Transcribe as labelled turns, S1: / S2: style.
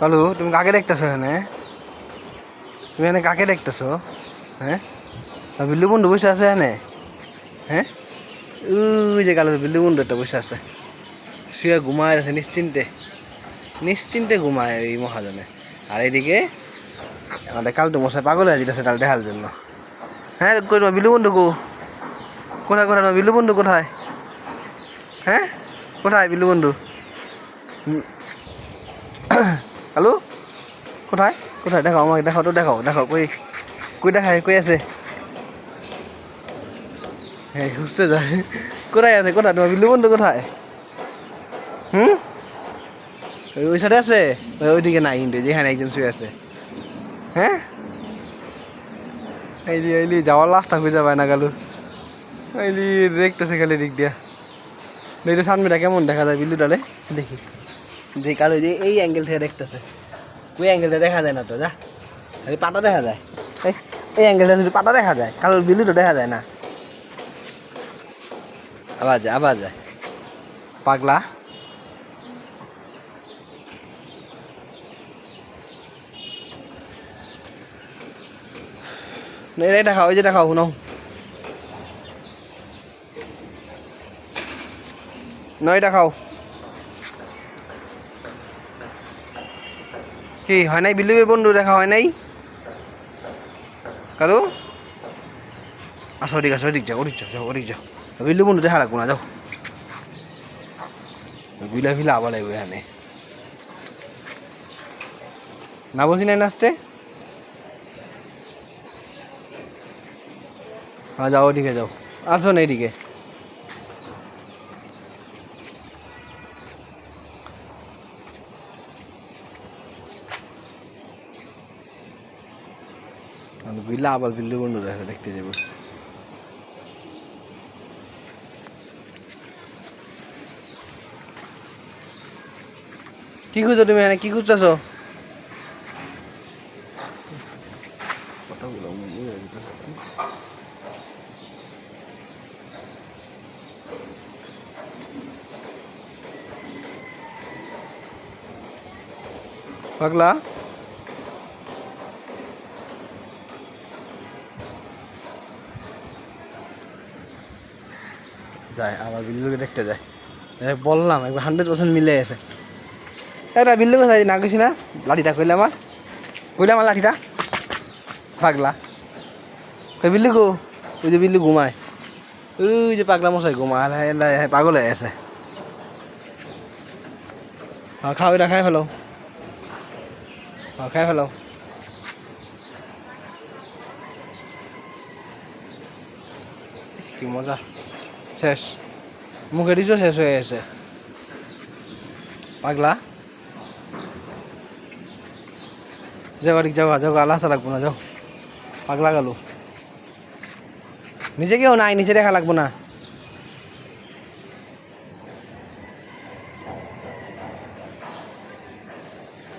S1: কালু তুমি কাকে দেখতেছো এখানে? তুমি এখানে কাকে দেখতেছো? হ্যাঁ? বিল্লু বন্ধু বসে আছে এখানে? হ্যাঁ? ওই যে কালো বিল্লু বন্ধু একটা বসে আছে। শুয়ে ঘুমায় আছে নিশ্চিন্তে। নিশ্চিন্তে ঘুমায় এই মহাজনে। আর এইদিকে আমাদের কালটু মশাই পাগল হয়ে যেতেছে ডাল দেখার জন্য। হ্যাঁ কই তোমার বিল্লু বন্ধু কো কোথায় কোথায় তোমার বিল্লু বন্ধু কোথায়? হ্যাঁ? কোথায় বিল্লু বন্ধু। হ্যালো কোথায়? কোথায়? দেখাও আমাকে, দেখাও তো, দেখাও দেখাও, কই? কই দেখায়, কই আছে? হ্যাঁ খুঁজতে যায়। কোথায় আছে, কোথায়? তোমার বিল্লু বন্ধু কোথায়? হুম? ওই- সাইডে আছে? ওই, ওইদিকে নাই কিন্তু, যেখানে একজন শুয়ে আছে। হ্যাঁ? এইলি এইলি যাওয়ার লাস্টটা খুঁজে পায় না গেল এইলি দেখতেছে খালি দিক দিয়া। দেখতে সামনেটা কেমন দেখা যায় বিল্লু ডালে দেখি। যে কালো যে এই অ্যাঙ্গেল থেকে দেখতেছে ওই অ্যাঙ্গেলটা দেখা যায় না তো যা। খালি পাটা দেখা যায়। এই এই অ্যাঙ্গেলটা শুধু পাটা দেখা যায় কালো বিল্লুটা দেখা যায় না। আবার যায় আবার যায়। পাগলা। না, এই দেখাও ওই যে দেখাও শুনো। নয় দেখাও। কি, হয় নাই? বিল্লু বন্ধু, দেখা হয় নাই? কালু? আসো ওদিক আসো ওদিক যাও ওদিক যাও যাও, ওদিক যাও। বিল্লু বন্ধু, দেখা লাগবো না, যাও। বিলা ফিলা আবার লাগবে এখানে। না বলছি নাই নাচতে? হ্যাঁ যাও, ওদিকে যাও। আসো না এদিকে। আর বিল্লা আবার বিল্লু বন্ধু দেখে, দেখতে যাব। কি খুঁজছো তুমি এখানে? কি খুঁজতেছো? পাগলা? যায়, আবার বিল্লুকে দেখতে যায়। বললাম, একবার হান্ড্রেড পার্সেন্ট মিলে গেছে। এটা বিল্লু কোথায় না গেছি না? লাঠিটা কইলে আমার? কইলে আমার লাঠিটা? পাগলা। কই বিল্লু গো ওই যে বিল্লু ঘুমায়। ওই যে পাগলা মশাই ঘুমায় পাগল হয়ে আছে হ্যাঁ খাও এটা খাই ফেলো। হ্যাঁ খাই ফেলো। কি মজা। শেষ। মুখে দিছো শেষ হয়ে গেছে। পাগলা। যাও আর যাও যাও, আল্লাহ লাগবো না, যাও। পাগলা গেল। নিচে কেউ নাই নিচে দেখা লাগবো না।